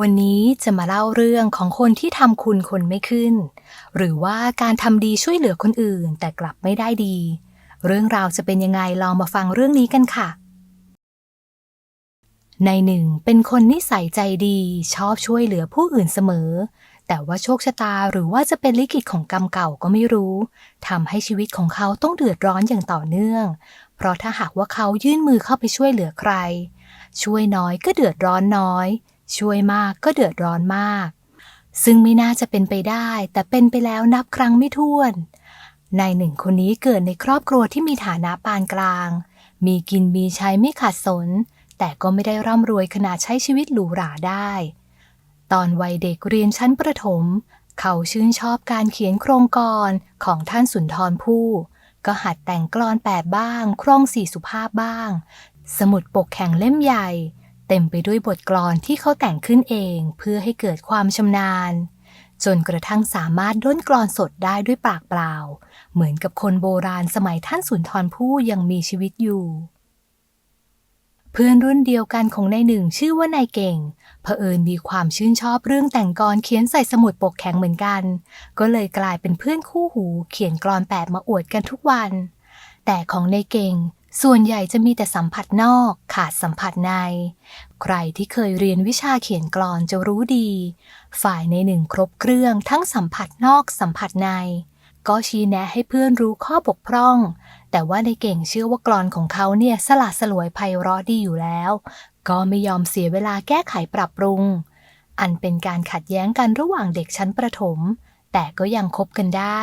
วันนี้จะมาเล่าเรื่องของคนที่ทำคุณคนไม่ขึ้น หรือว่าการทำดีช่วยเหลือคนอื่นแต่กลับไม่ได้ดี เรื่องราวจะเป็นยังไงลองมาฟังเรื่องนี้กันค่ะ ในหนึ่งเป็นคนนิสัยใจดีชอบช่วยเหลือผู้อื่นเสมอ แต่ว่าโชคชะตาหรือว่าจะเป็นลิขิตของกรรมเก่าก็ไม่รู้ทำให้ชีวิตของเขาต้องเดือดร้อนอย่างต่อเนื่อง เพราะถ้าหากว่าเขายื่นมือเข้าไปช่วยเหลือใคร ช่วยน้อยก็เดือดร้อนน้อย ช่วยมากก็เดือดร้อนมาก ซึ่งไม่น่าจะเป็นไปได้ แต่เป็นไปแล้วนับครั้งไม่ถ้วนนายหนึ่งคนนี้เกิดในครอบครัวที่มีฐานะปานกลาง มีกินมีใช้ไม่ขาดสน แต่ก็ไม่ได้ร่ำรวยขนาดใช้ชีวิตหรูหราได้ ตอนวัยเด็กเรียนชั้นประถม เขาชื่นชอบการเขียนโครงกรของท่านสุนทรภู่ก็หัดแต่งกลอนแปดบ้าง ครองสี่สุภาพบ้าง สมุดปกแข็งเล่มใหญ่ เต็มไปด้วยบทกลอนที่เขาแต่งขึ้นเองเพื่อให้เกิดความชำนาญ จนกระทั่งสามารถด้นกลอนสดได้ด้วยปากเปล่า เหมือนกับคนโบราณสมัยท่านสุนทรภู่ยังมีชีวิตอยู่ เพื่อนรุ่นเดียวกันของนายหนึ่งชื่อว่านายเก่งเผอิญมีความชื่นชอบเรื่องแต่งกรเขียนใส่สมุดปกแข็งเหมือนกัน ก็เลยกลายเป็นเพื่อนคู่หูเขียนกรอนแปดมาอวดกันทุกวัน แต่ของนายเก่ง ส่วนใหญ่จะมีแต่สัมผัสนอกขาดสัมผัสใน ใครที่เคยเรียนวิชาเขียนกรอนจะรู้ดี ฝ่ายในหนึ่งครบเครื่องทั้งสัมผัสนอกสัมผัสใน ก็ชี้แนะให้เพื่อนรู้ข้อบกพร่อง แต่ว่าในเก่งเชื่อว่ากรอนของเขาเนี่ยสละสลวยไพเราะดีอยู่แล้ว ก็ไม่ยอมเสียเวลาแก้ไขปรับปรุง อันเป็นการขัดแย้งกันระหว่างเด็กชั้นประถม แต่ก็ยังคบกันได้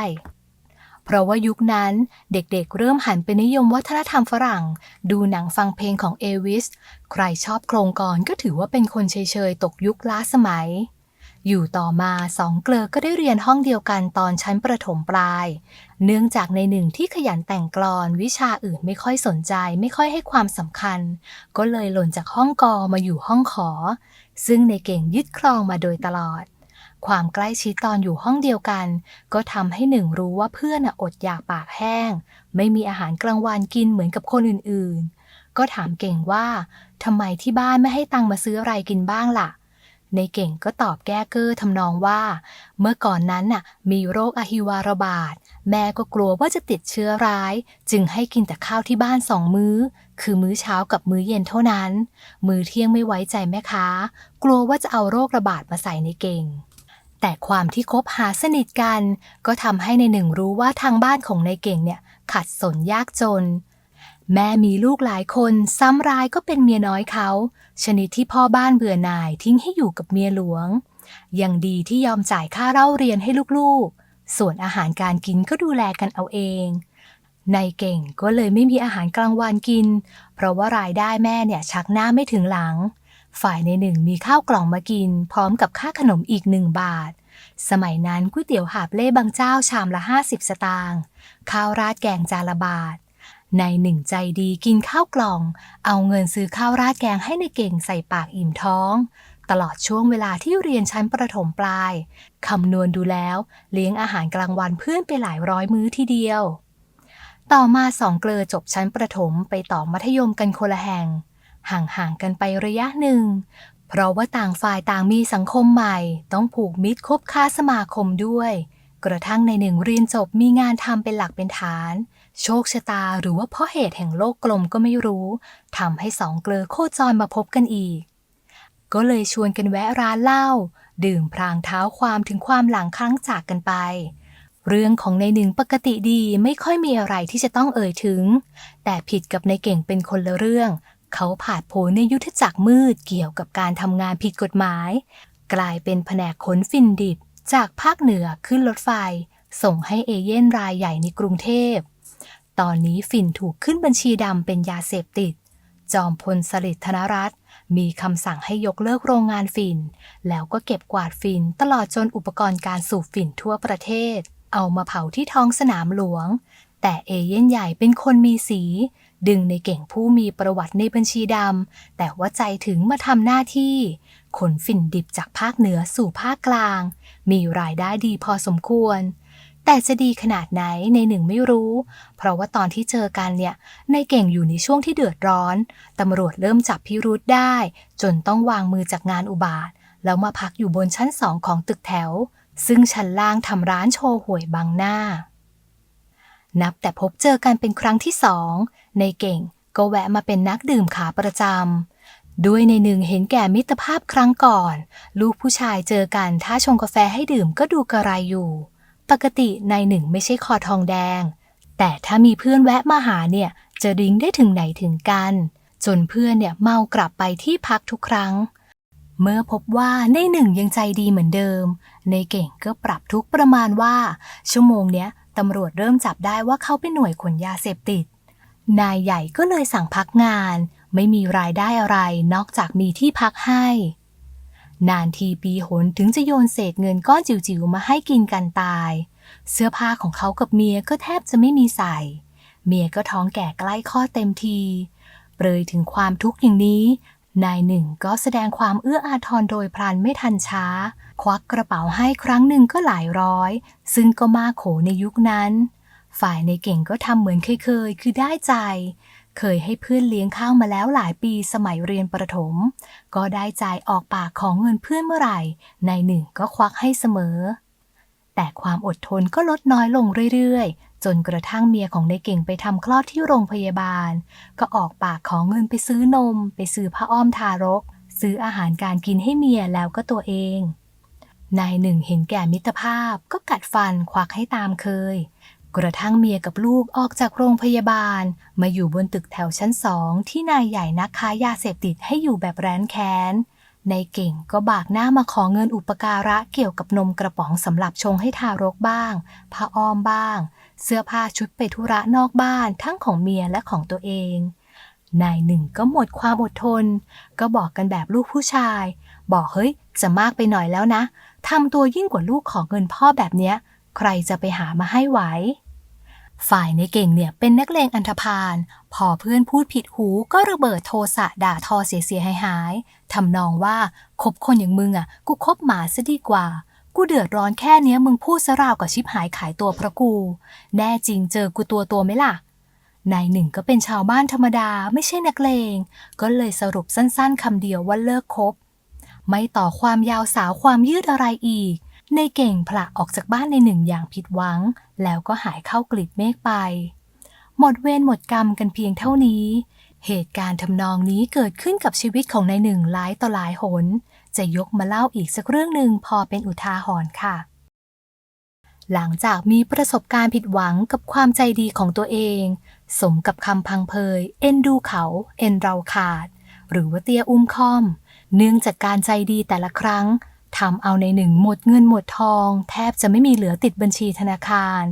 เพราะว่ายุคนั้นเด็กๆเริ่มหันไปนิยมวัฒนธรรมฝรั่ง ดูหนังฟังเพลงของเอวิส ใครชอบโครงกรก็ถือว่าเป็นคนเฉยๆ ตกยุคล้าสมัย อยู่ต่อมาสองเกลอก็ได้เรียนห้องเดียวกันตอนชั้นประถมปลาย เนื่องจากในหนึ่งที่ขยันแต่งกลอนวิชาอื่นไม่ค่อยสนใจไม่ค่อยให้ความสำคัญ ก็เลยหล่นจากห้องกอมาอยู่ห้องขอ ซึ่งในเก่งยึดครองมาโดยตลอด ความใกล้ชิดตอนอยู่ห้องเดียวกัน ก็ทำให้หนึ่งรู้ว่าเพื่อนอดอยากปากแห้ง ไม่มีอาหารกลางวันกินเหมือนกับคนอื่นๆ ก็ถามเก่งว่าทำไมที่บ้านไม่ให้ตังมาซื้ออะไรกินบ้างล่ะ ในเก่งก็ตอบแก้เก้อทำนองว่า เมื่อก่อนนั้นน่ะ มีโรคอหิวาระบาด แม่ก็กลัวว่าจะติดเชื้อร้าย จึงให้กินแต่ข้าวที่บ้านสองมื้อ คือมื้อเช้ากับมื้อเย็นเท่านั้น มื้อเที่ยงไม่ไว้ใจแม่ค้า กลัวว่าจะเอาโรคระบาดมาใส่ในเก่ง แต่ความที่คบหาสนิทกัน ก็ทำให้ในหนึ่งรู้ว่าทางบ้านของในเก่งเนี่ยขัดสนยากจน แม่มีลูกหลายคนซ้ำร้ายก็เป็นเมียน้อยเขา ชนิดที่พ่อบ้านเบื่อหน่ายทิ้งให้อยู่กับเมียหลวง ยังดีที่ยอมจ่ายค่าเล่าเรียนให้ลูกๆ ส่วนอาหารการกินก็ดูแลกันเอาเองนายเก่งก็เลยไม่มีอาหารกลางวันกิน เพราะว่ารายได้แม่เนี่ยชักหน้าไม่ถึงหลัง ฝ่ายในหนึ่งมีข้าวกล่องมากิน พร้อมกับค่าขนมอีกหนึ่งบาท สมัยนั้นก๋วยเตี๋ยวหาบเล่บางเจ้าชามละ 50 สตางค์ข้าวราดแกงจานละบาทในหนึ่งใจดีกินข้าวกล่อง เอาเงินซื้อข้าวราดแกงให้ในเก่งใส่ปากอิ่มท้อง ตลอดช่วงเวลาที่เรียนชั้นประถมปลาย คำนวณดูแล้ว เลี้ยงอาหารกลางวันเพื่อนไปหลายร้อยมื้อทีเดียว ต่อมาสองเกลอจบชั้นประถมไปต่อมัธยมกันคนละแห่ง ห่างๆกันไประยะหนึ่ง เพราะว่าต่างฝ่ายต่างมีสังคมใหม่ ต้องผูกมิตรคบค้าสมาคมด้วย กระทั่งในหนึ่งเรียนจบมีงานทำเป็นหลักเป็นฐาน โชคชะตาหรือว่าเพราะเหตุแห่งโลกกลมก็ไม่รู้ทำให้สองเกลอโคจรมาพบกันอีก ก็เลยชวนกันแวะร้านเหล้าดื่มพรางเท้าความถึงความหลังครั้งจากกันไปเรื่องของในหนึ่งปกติดีไม่ค่อยมีอะไรที่จะต้องเอ่ยถึง แต่ผิดกับในเก่งเป็นคนละเรื่อง เขาผ่าดโผนในยุทธจักรมืดเกี่ยวกับการทำงานผิดกฎหมาย กลายเป็นแผนกขนฟินดิบ จากภาคเหนือขึ้นรถไฟ ส่งให้เอเย่นรายใหญ่ในกรุงเทพ ตอนนี้ฝิ่นถูกขึ้นบัญชีดำเป็นยาเสพติด จอมพลสฤษดิ์ธนรัตน์มีคำสั่งให้ยกเลิกโรงงานฝิ่นแล้วก็เก็บกวาดฝิ่นตลอดจนอุปกรณ์การสูบฝิ่นทั่วประเทศ เอามาเผาที่ท้องสนามหลวง แต่เอเย่นใหญ่เป็นคนมีสี ดึงในเก่งผู้มีประวัติในบัญชีดำ แต่ว่าใจถึงมาทำหน้าที่ ขนฝิ่นดิบจากภาคเหนือสู่ภาคกลาง มีรายได้ดีพอสมควร แต่จะดีขนาดไหนในหนึ่งไม่รู้ เพราะว่าตอนที่เจอกันเนี่ย ในเก่งอยู่ในช่วงที่เดือดร้อน ตำรวจเริ่มจับพิรุธได้ จนต้องวางมือจากงานอุบาท แล้วมาพักอยู่บนชั้นสองของตึกแถว ซึ่งชั้นล่างทำร้านโชว์หวยบังหน้า นับแต่พบเจอกันเป็นครั้งที่สอง ในเก่งก็แวะมาเป็นนักดื่มขาประจำ ด้วยในหนึ่งเห็นแก่มิตรภาพครั้งก่อน ลูกผู้ชายเจอกันถ้าชงกาแฟให้ดื่มก็ดูกระไรอยู่ ปกตินายหนึ่งไม่ใช่คอทองแดง แต่ถ้ามีเพื่อนแวะมาหาเนี่ยจะดิ้งได้ถึงไหนถึงกัน จนเพื่อนเนี่ยเมากลับไปที่พักทุกครั้ง เมื่อพบว่าในหนึ่งยังใจดีเหมือนเดิม ในเก่งก็ปรับทุกประมาณว่า ชั่วโมงเนี้ย ตำรวจเริ่มจับได้ว่าเขาเป็นหน่วยขนยาเสพติด นายใหญ่ก็เลยสั่งพักงาน ไม่มีรายได้อะไรนอกจากมีที่พักให้ นานทีปีหนถึงจะโยนเศษเงินก้อนจิ๋วๆมาให้กินกันตาย เสื้อผ้าของเขากับเมียก็แทบจะไม่มีใส่ เมียก็ท้องแก่ใกล้คลอดเต็มทีเปรยถึงความทุกข์อย่างนี้ นายหนึ่งก็แสดงความเอื้ออาทรโดยพลันไม่ทันช้า ควักกระเป๋าให้ครั้งหนึ่งก็หลายร้อย ซึ่งก็มากโขในยุคนั้น ฝ่ายในเก่งก็ทำเหมือนเคยๆ คือได้ใจ เคยให้เพื่อนเลี้ยงข้าวมาแล้วหลายปีสมัยเรียนประถม ก็ได้ใจออกปากของเงินเพื่อนเมื่อไหร่นายหนึ่งก็ควักให้เสมอ แต่ความอดทนก็ลดน้อยลงเรื่อยๆ จนกระทั่งเมียของนายเก่งไปทำคลอดที่โรงพยาบาล ก็ออกปากขอเงินไปซื้อนม ไปซื้อผ้าอ้อมทารก ซื้ออาหารการกินให้เมียแล้วก็ตัวเอง นายหนึ่งเห็นแก่มิตรภาพก็กัดฟันควักให้ตามเคย กระทั่งเมียกับลูกออกจากโรงพยาบาล มาอยู่บนตึกแถวชั้นสองที่นายใหญ่นักค้ายาเสพติดให้อยู่แบบแร้นแค้น ในเก่งก็บากหน้ามาขอเงินอุปการะเกี่ยวกับนมกระป๋องสำหรับชงให้ทารกบ้าง ผ้าอ้อมบ้าง เสื้อผ้าชุดไปธุระนอกบ้านทั้งของเมียและของตัวเอง นายหนึ่งก็หมดความอดทน ก็บอกกันแบบลูกผู้ชาย บอกเฮ้ย จะมากไปหน่อยแล้วนะทำตัวยิ่งกว่าลูกขอเงินพ่อแบบเนี้ย ใครจะไปหามาให้ไหว ฝ่ายในเก่งเนี่ยเป็นนักเลงอันธพาล พอเพื่อนพูดผิดหูก็ระเบิดโทสะด่าทอเสียๆหายๆทำนองว่าคบคนอย่างมึงอะ กูคบหมาซะดีกว่า กูเดือดร้อนแค่เนี้ยมึงพูดซะราวกับชิบหายขายตัวพระกู แน่จริงเจอกูตัวตัวไหมล่ะนายหนึ่งก็เป็นชาวบ้านธรรมดาไม่ใช่นักเลง ก็เลยสรุปสั้นๆคำเดียวว่าเลิกคบ ไม่ต่อความยาวสาวความยืดอะไรอีก ในเก่งผละออกจากบ้านในหนึ่งอย่างผิดหวัง แล้วก็หายเข้ากลีบเมฆไป หมดเวรหมดกรรมกันเพียงเท่านี้ เหตุการณ์ทำนองนี้เกิดขึ้นกับชีวิตของนายหนึ่งหลายต่อหลายหน จะยกมาเล่าอีกสักเรื่องหนึ่งพอเป็นอุทาหรณ์ค่ะ หลังจากมีประสบการณ์ผิดหวังกับความใจดีของตัวเอง สมกับคำพังเพย เอ็นดูเขา เอ็นเราขาด หรือว่าเตี้ยอุ้มค่อมเนื่องจากการใจดีแต่ละครั้ง ทำเอาในหนึ่งหมดเงินหมดทอง แทบจะไม่มีเหลือติดบัญชีธนาคาร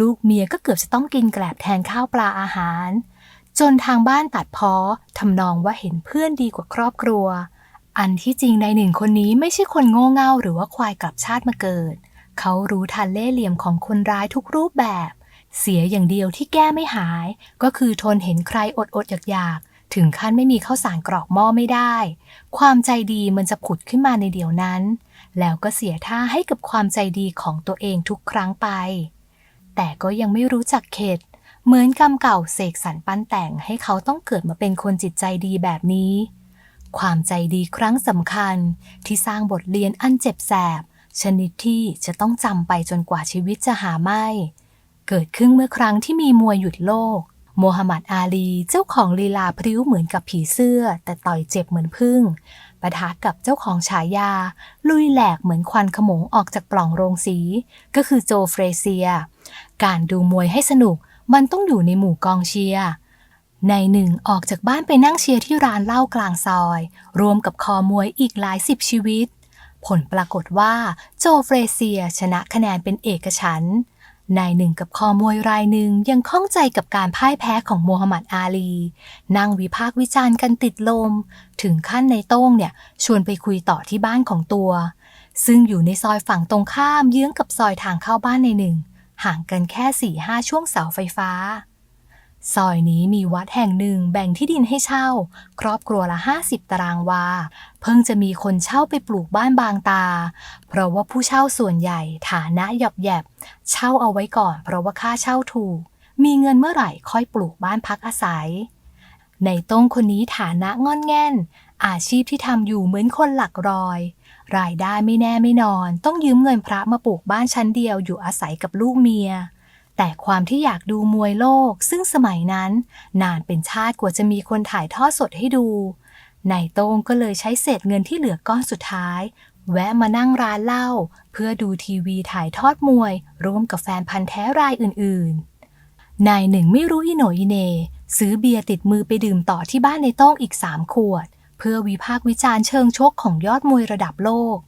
ลูกเมียก็เกือบจะต้องกินแกลบแทนข้าวปลาอาหาร จนทางบ้านตัดพ้อทำนองว่าเห็นเพื่อนดีกว่าครอบครัว อันที่จริงในหนึ่งคนนี้ไม่ใช่คนโง่เง่าหรือว่าควายกลับชาติมาเกิด เขารู้ทันเล่ห์เหลี่ยมของคนร้ายทุกรูปแบบ เสียอย่างเดียวที่แก้ไม่หาย ก็คือทนเห็นใครอดอดอยากอยาก ถึงขั้นไม่มีข้าวสารกรอกหม้อไม่ได้ ความใจดีมันจะผุดขึ้นมาในเดี๋ยวนั้น แล้วก็เสียท่าให้กับความใจดีของตัวเองทุกครั้งไป แต่ก็ยังไม่รู้จักเข็ด เหมือนกรรมเก่าเสกสรรปั้นแต่งให้เขาต้องเกิดมาเป็นคนจิตใจดีแบบนี้ ความใจดีครั้งสำคัญที่สร้างบทเรียนอันเจ็บแสบ ชนิดที่จะต้องจำไปจนกว่าชีวิตจะหาไม่ เกิดขึ้นเมื่อครั้งที่มีมวยหยุดโลก โมฮัมหมัดอาลีเจ้าของลีลาพริ้วเหมือนกับผีเสื้อ แต่ต่อยเจ็บเหมือนพึ่งปะทะกับเจ้าของฉายา ลุยแหลกเหมือนควันขโมงออกจากปล่องโรงสี ก็คือโจเฟรเซีย การดูมวยให้สนุกมันต้องอยู่ในหมู่กองเชียร์ในหนึ่งออกจากบ้านไปนั่งเชียร์ที่ร้านเหล้ากลางซอย รวมกับคอมวยอีกหลายสิบชีวิต ผลปรากฏว่าโจเฟรเซียชนะคะแนนเป็นเอกฉันท์ นายหนึ่งกับคอมวยรายหนึ่งยังข้องใจกับการพ่ายแพ้ของโมฮัมหมัดอาลี นั่งวิพากษ์วิจารณ์กันติดลม ถึงขั้นในโต้งเนี่ยชวนไปคุยต่อที่บ้านของตัว ซึ่งอยู่ในซอยฝั่งตรงข้ามเยื้องกับซอยทางเข้าบ้านในหนึ่ง ห่างกันแค่สี่ห้าช่วงเสาไฟฟ้า ซอยนี้มีวัดแห่งหนึ่งแบ่งที่ดินให้เช่า ครอบครัวละ 50 ตารางวา เพิ่งจะมีคนเช่าไปปลูกบ้านบางตา เพราะว่าผู้เช่าส่วนใหญ่ฐานะหยับแยบ เช่าเอาไว้ก่อน เพราะว่าค่าเช่าถูก มีเงินเมื่อไหร่ค่อยปลูกบ้านพักอาศัย ในต้งคนนี้ฐานะงอนแง่น อาชีพที่ทำอยู่เหมือนคนหลักรอย รายได้ไม่แน่ไม่นอน ต้องยืมเงินพระมาปลูกบ้านชั้นเดียวอยู่อาศัยกับลูกเมีย แต่ความที่อยากดูมวยโลก ซึ่งสมัยนั้น นานเป็นชาติกว่าจะมีคนถ่ายทอดสดให้ดูนายโต้งก็เลยใช้เศษเงินที่เหลือก้อนสุดท้าย แวะมานั่งร้านเหล้าเพื่อดูทีวีถ่ายทอดมวย ร่วมกับแฟนพันธ์แท้รายอื่นๆ นายหนึ่งไม่รู้อีโหนอีเน ซื้อเบียร์ติดมือไปดื่มต่อที่บ้านในโต้งอีกสามขวด เพื่อวิพากษ์วิจารณ์เชิงชกของยอดมวยระดับโลก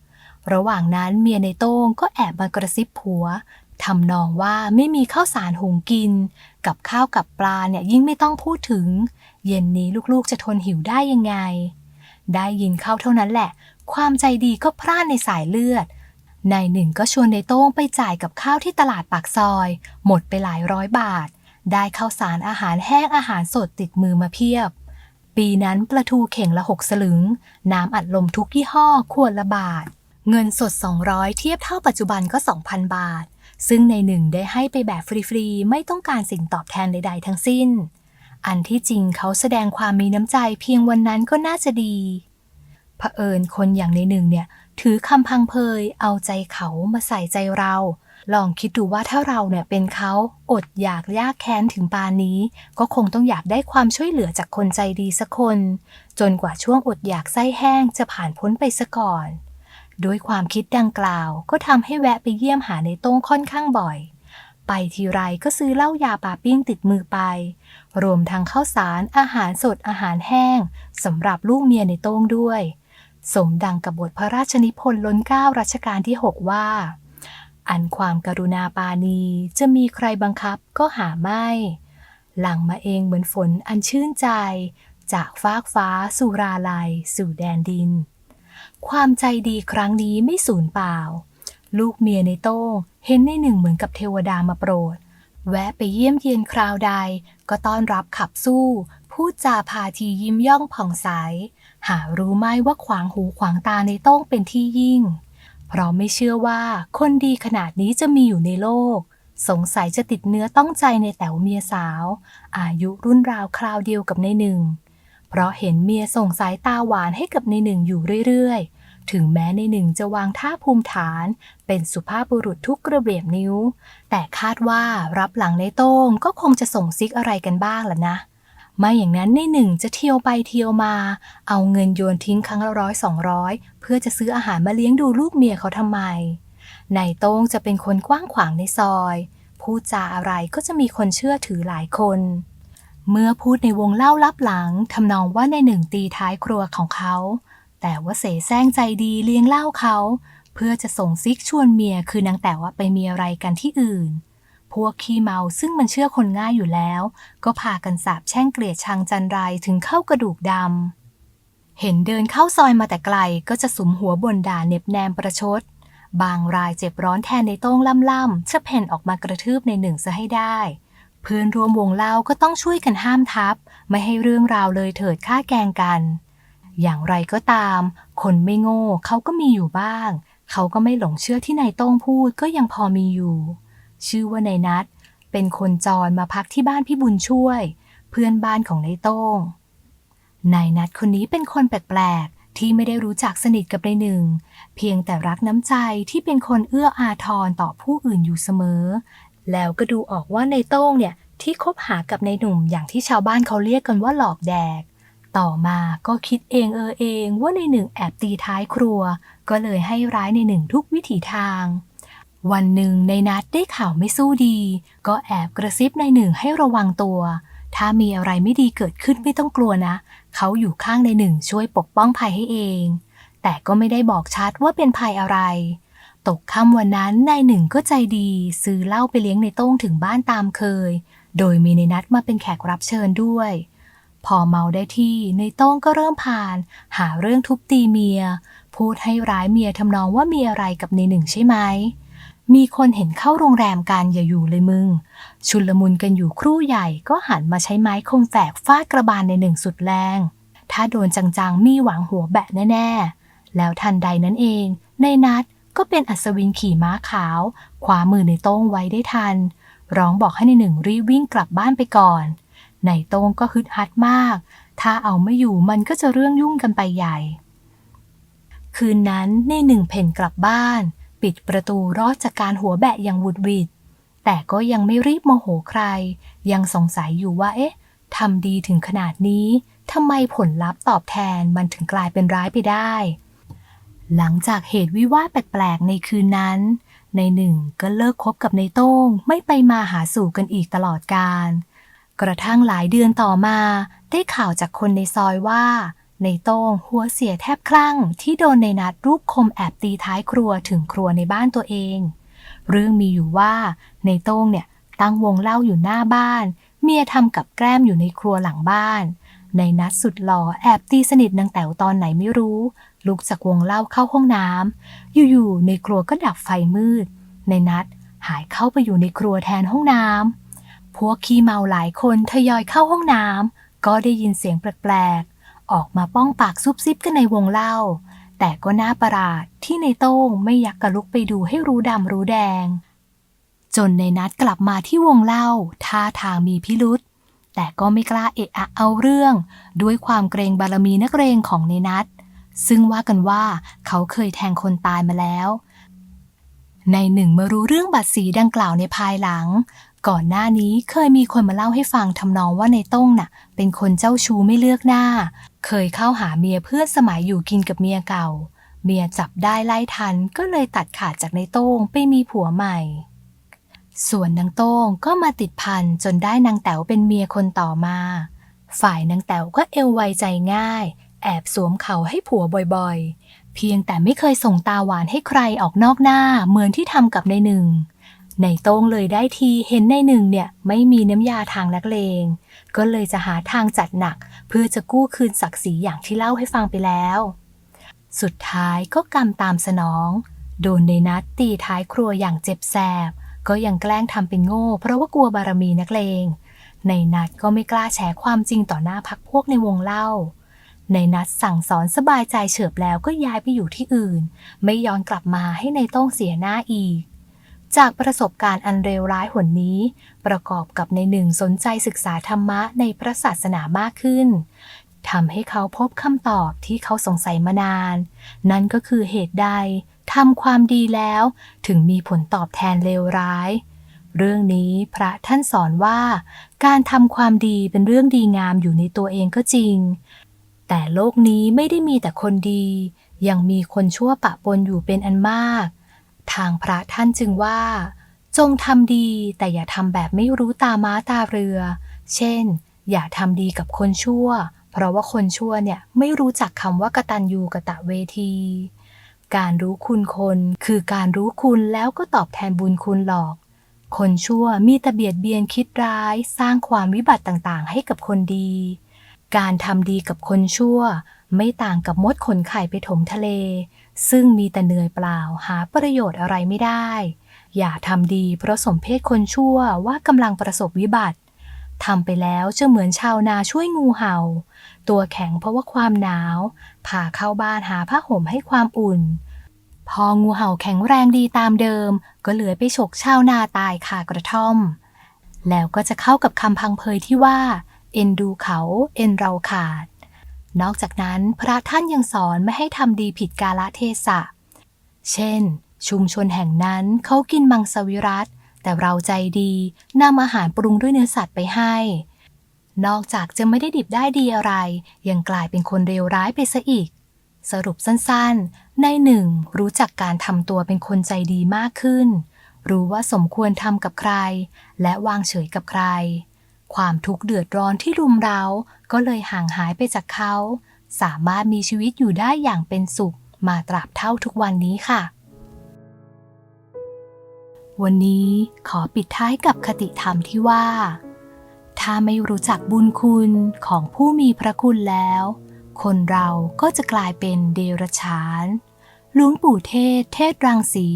ระหว่างนั้นเมียในโต้งก็แอบมากระซิบผัว ทำนองว่าไม่มีข้าวสารหุงกิน กับข้าวกับปลาเนี่ยยิ่งไม่ต้องพูดถึง เย็นนี้ลูกๆจะทนหิวได้ยังไง ได้ยินเข้าเท่านั้นแหละ ความใจดีก็พร่านในสายเลือดนายหนึ่งก็ชวนในโต้งไปจ่ายกับข้าวที่ตลาดปากซอย หมดไปหลายร้อยบาท ได้ข้าวสารอาหารแห้งอาหารสดติดมือมาเพียบ ปีนั้นปลาทูเข่งละหกสลึง น้ำอัดลมทุกยี่ห้อขวดละบาท เงินสด 200 เทียบเท่าปัจจุบันก็ 2,000 บาท ซึ่งในหนึ่งได้ให้ไปแบบฟรีๆ ไม่ต้องการสิ่งตอบแทนใด ๆ ทั้งสิ้น อันที่จริงเขาแสดงความมีน้ำใจเพียงวันนั้นก็น่าจะดีเผอิญคนอย่างในหนึ่งเนี่ย ถือคำพังเพยเอาใจเขามาใส่ใจเรา ลองคิดดูว่าถ้าเราเนี่ยเป็นเขาอดอยากยากแค้นถึงปานนี้ ก็คงต้องอยากได้ความช่วยเหลือจากคนใจดีสักคน จนกว่าช่วงอดอยากไส้แห้งจะผ่านพ้นไปซะก่อน ด้วยความคิดดังกล่าวก็ทำให้แวะไปเยี่ยมหาในโต้งค่อนข้างบ่อย ไปทีไรก็ซื้อเหล้ายาปาปิ้งติดมือไป รวมทั้งข้าวสารอาหารสดอาหารแห้งสำหรับลูกเมียในโต้งด้วย สมดังกับบทพระราชนิพนธ์ล้นเก้ารัชกาลที่6ว่า อันความกรุณาปานีจะมีใครบังคับก็หาไม่ หลังมาเองเหมือนฝนอันชื่นใจ จากฟากฟ้าสู่ราลัยสู่แดนดิน ความใจดีครั้งนี้ไม่สูญเปล่า ลูกเมียในโต้งเห็นในหนึ่งเหมือนกับเทวดามาโปรด แวะไปเยี่ยมเยียนคราวใด ก็ต้อนรับขับสู้ พูดจาพาทียิ้มย่องผ่องใส หารู้ไหมว่าขวางหูขวางตาในโต้งเป็นที่ยิ่ง เพราะไม่เชื่อว่าคนดีขนาดนี้จะมีอยู่ในโลก สงสัยจะติดเนื้อต้องใจในแต๋วเมียสาว อายุรุ่นราวคราวเดียวกับในหนึ่ง เพราะเห็นเมียส่งสายตาหวานให้กับในหนึ่งอยู่เรื่อยๆ ถึงแม้ในหนึ่งจะวางท่าภูมิฐาน เป็นสุภาพบุรุษทุกกระเบียบนิ้ว แต่คาดว่ารับหลังในโต้งก็คงจะส่งซิกอะไรกันบ้างล่ะนะไม่อย่างนั้นในหนึ่งจะเที่ยวไปเที่ยวมา เอาเงินโยนทิ้งครั้งละร้อยสองร้อยเพื่อจะซื้ออาหารมาเลี้ยงดูลูกเมียเขาทำไม ในโต้งจะเป็นคนกว้างขวางในซอย พูดจาอะไรก็จะมีคนเชื่อถือหลายคน เมื่อพูดในวงเล่าลับหลังทำนองว่าในหนึ่งตีท้ายครัวของเขา แต่ว่าเสแสร้งใจดีเลี้ยงเล้าเขา เพื่อจะส่งซิกชวนเมียคือนางแต่ว่าไปมีอะไรกันที่อื่น พวกขี้เมาซึ่งมันเชื่อคนง่ายอยู่แล้ว ก็พากันสาบแช่งเกลียดชังจันไรถึงเข้ากระดูกดำเห็นเดินเข้าซอยมาแต่ไกลก็จะสุมหัวบนด่าเน็บแนมประชด บางรายเจ็บร้อนแทนในโต้งล่ำๆจะเพ่นออกมากระทืบในหนึ่งซะให้ได้ เพื่อนร่วมวงเล่าก็ต้องช่วยกันห้ามทับ ไม่ให้เรื่องราวเลยเถิดฆ่าแกงกัน อย่างไรก็ตาม คนไม่โง่เขาก็มีอยู่บ้าง เขาก็ไม่หลงเชื่อที่นายโต้งพูดก็ยังพอมีอยู่ ชื่อว่านายนัทเป็นคนจรมาพักที่บ้านพี่บุญช่วย เพื่อนบ้านของนายโต้งนายนัดคนนี้เป็นคนแปลกๆ ที่ไม่ได้รู้จักสนิทกับนายหนึ่ง เพียงแต่รักน้ำใจที่เป็นคนเอื้ออาทรต่อผู้อื่นอยู่เสมอ แล้วก็ดูออกว่าในโต้งเนี่ยที่คบหากับในหนุ่มอย่างที่ชาวบ้านเขาเรียกกันว่าหลอกแดก ต่อมาก็คิดเองเออเองว่าในหนึ่งแอบตีท้ายครัว ก็เลยให้ร้ายในหนึ่งทุกวิถีทาง วันหนึ่งในนัดได้ข่าวไม่สู้ดี ก็แอบกระซิบในหนึ่งให้ระวังตัว ถ้ามีอะไรไม่ดีเกิดขึ้นไม่ต้องกลัวนะ เขาอยู่ข้างในหนึ่งช่วยปกป้องภัยให้เอง แต่ก็ไม่ได้บอกชัดว่าเป็นภัยอะไร ตกค่ำวันนั้นนายหนึ่งก็ใจดี ซื้อเหล้าไปเลี้ยงในโต้งถึงบ้านตามเคย โดยมีในนัดมาเป็นแขกรับเชิญด้วย พอเมาได้ที่ในโต้งก็เริ่มผ่าน หาเรื่องทุบตีเมีย พูดให้ร้ายเมียทำนองว่ามีอะไรกับในหนึ่งใช่ไหมมีคนเห็นเข้าโรงแรมกันอย่าอยู่เลยมึง ชุลมุนกันอยู่ครู่ใหญ่ก็หันมาใช้ไม้คมแฝกฟาดกระบาลในหนึ่งสุดแรง ถ้าโดนจังๆ มีหวังหัวแบะแน่ ๆ แล้วทันใดนั้นเอง ในนัด ก็เป็นอัศวินขี่ม้าขาวขวามือในโต้งไว้ได้ทัน ร้องบอกให้ในหนึ่งรีบวิ่งกลับบ้านไปก่อน ในโต้งก็ฮึดฮัดมาก ถ้าเอาไม่อยู่มันก็จะเรื่องยุ่งกันไปใหญ่ คืนนั้นในหนึ่งเพ่นกลับบ้าน ปิดประตูรอดจากการหัวแบะอย่างวุดวิดแต่ก็ยังไม่รีบโมโหใคร ยังสงสัยอยู่ว่าเอ๊ะทำดีถึงขนาดนี้ทำไมผลลัพธ์ตอบแทนมันถึงกลายเป็นร้ายไปได้ หลังจากเหตุวิวาทแปลกๆ ในคืนนั้น ในหนึ่งก็เลิกคบกับในโต้งไม่ไปมาหาสู่กันอีกตลอดกาลกระทั่งหลายเดือนต่อมา ได้ข่าวจากคนในซอยว่า ในโต้งหัวเสียแทบคลั่งที่โดนในนัดรูปคมแอบตีท้ายครัวถึงครัวในบ้านตัวเอง เรื่องมีอยู่ว่า ในโต้งเนี่ยตั้งวงเล่าอยู่หน้าบ้าน เมียทำกับแกล้มอยู่ในครัวหลังบ้านในนัดสุดหล่อแอบตีสนิทนางแต๋วตอนไหนไม่รู้ ลุกจากวงเล่าเข้าห้องน้ำอยู่ๆในครัวก็ดับไฟมืด ในนัดหายเข้าไปอยู่ในครัวแทนห้องน้ำพวกขี้เมาหลายคนทยอยเข้าห้องน้ำก็ได้ยินเสียงแปลกๆ ออกมาป้องปากซุบซิบกันในวงเล่า แต่ก็น่าประหลาดที่ในโต้งไม่ยักกระลุกไปดูให้รู้ดำรู้แดง จนในนัดกลับมาที่วงเล่าท่าทางมีพิรุษแต่ก็ไม่กล้าเอะอะเอาเรื่อง ด้วยความเกรงบารมีนักเรงของในนัด ซึ่งว่ากันว่าเขาเคยแทงคนตายมาแล้ว ในหนึ่งเมารู้เรื่องบัตรสีดังกล่าวในภายหลัง ก่อนหน้านี้เคยมีคนมาเล่าให้ฟังทำนองว่าในต้งน่ะ เป็นคนเจ้าชู้ไม่เลือกหน้า เคยเข้าหาเมียเพื่อสมัยอยู่กินกับเมียเก่า เมียจับได้ไล่ทันก็เลยตัดขาดจากในโต้งไปมีผัวใหม่ ส่วนนางโต้งก็มาติดพันจนได้นางแต๋วเป็นเมียคนต่อมาฝ่ายนางแต๋วก็เอวไวใจง่าย แอบสวมเขาให้ผัวบ่อยๆ เพียงแต่ไม่เคยส่งตาหวานให้ใครออกนอกหน้าเหมือนที่ทำกับในหนึ่ง ในโต้งเลยได้ทีเห็นในหนึ่งเนี่ยไม่มีน้ำยาทางนักเลง ก็เลยจะหาทางจัดหนัก เพื่อจะกู้คืนศักดิ์ศรีอย่างที่เล่าให้ฟังไปแล้ว สุดท้ายก็กรรมตามสนอง โดนในนัดตีท้ายครัวอย่างเจ็บแสบ ก็ยังแกล้งทำเป็นโง่ เพราะว่ากลัวบารมีนักเลง ในนัดก็ไม่กล้าแฉความจริงต่อหน้าพักพวกในวงเล่า ในนัดสั่งสอนสบายใจเฉิบแล้วก็ย้ายไปอยู่ที่อื่น ไม่ย้อนกลับมาให้ในต้องเสียหน้าอีก จากประสบการณ์อันเลวร้ายหนนี้ ประกอบกับในหนึ่งสนใจศึกษาธรรมะในพระศาสนามากขึ้นทำให้เขาพบคำตอบที่เขาสงสัยมานาน นั่นก็คือเหตุใดทำความดีแล้ว ถึงมีผลตอบแทนเลวร้าย เรื่องนี้พระท่านสอนว่า การทำความดีเป็นเรื่องดีงามอยู่ในตัวเองก็จริง แต่โลกนี้ไม่ได้มีแต่คนดี ยังมีคนชั่วปะปนอยู่เป็นอันมาก ทางพระท่านจึงว่า จงทำดีแต่อย่าทำแบบไม่รู้ตาม้าตาเรือ เช่น อย่าทำดีกับคนชั่ว เพราะว่าคนชั่วเนี่ยไม่รู้จักคำว่ากตัญญูกะตะเวที การรู้คุณคนคือการรู้คุณแล้วก็ตอบแทนบุญคุณหรอกคนชั่วมีต่เบียดเบียนคิดร้าย สร้างความวิบัติต่างๆ ให้กับคนดี การทำดีกับคนชั่ว ไม่ต่างกับมดขนไข่ไปถมทะเล ซึ่งมีแต่เหนื่อยเปล่าหาประโยชน์อะไรไม่ได้ อย่าทำดีเพราะสมเพศคนชั่วว่ากำลังประสบวิบัติทำไปแล้วจะเหมือนชาวนาช่วยงูเห่า ตัวแข็งเพราะว่าความหนาวพาเข้าบ้านหาผ้าห่มให้ความอุ่น พองูเห่าแข็งแรงดีตามเดิม ก็เหลือไปฉกชาวนาตายคากระท่อม แล้วก็จะเข้ากับคำพังเพยที่ว่า เอ็นดูเขาเอ็นเราขาด นอกจากนั้นพระท่านยังสอนไม่ให้ทำดีผิดกาลเทศะ เช่น ชุมชนแห่งนั้นเขากินมังสวิรัตแต่เราใจดีนำอาหารปรุงด้วยเนื้อสัตว์ไปให้ นอกจากจะไม่ได้ดิบได้ดีอะไร ยังกลายเป็นคนเลวร้ายไปซะอีก สรุปสั้นๆ ในหนึ่งรู้จักการทำตัวเป็นคนใจดีมากขึ้น รู้ว่าสมควรทำกับใคร และวางเฉยกับใคร ความทุกข์เดือดร้อนที่รุมเร้า ก็เลยห่างหายไปจากเขา สามารถมีชีวิตอยู่ได้อย่างเป็นสุข มาตราบเท่าทุกวันนี้ค่ะ วันนี้ขอปิดท้ายกับคติธรรมที่ว่า ถ้าไม่รู้จักบุญคุณของผู้มีพระคุณแล้ว คนเราก็จะกลายเป็นเดรัจฉาน หลวงปู่เทศ เทศรังสี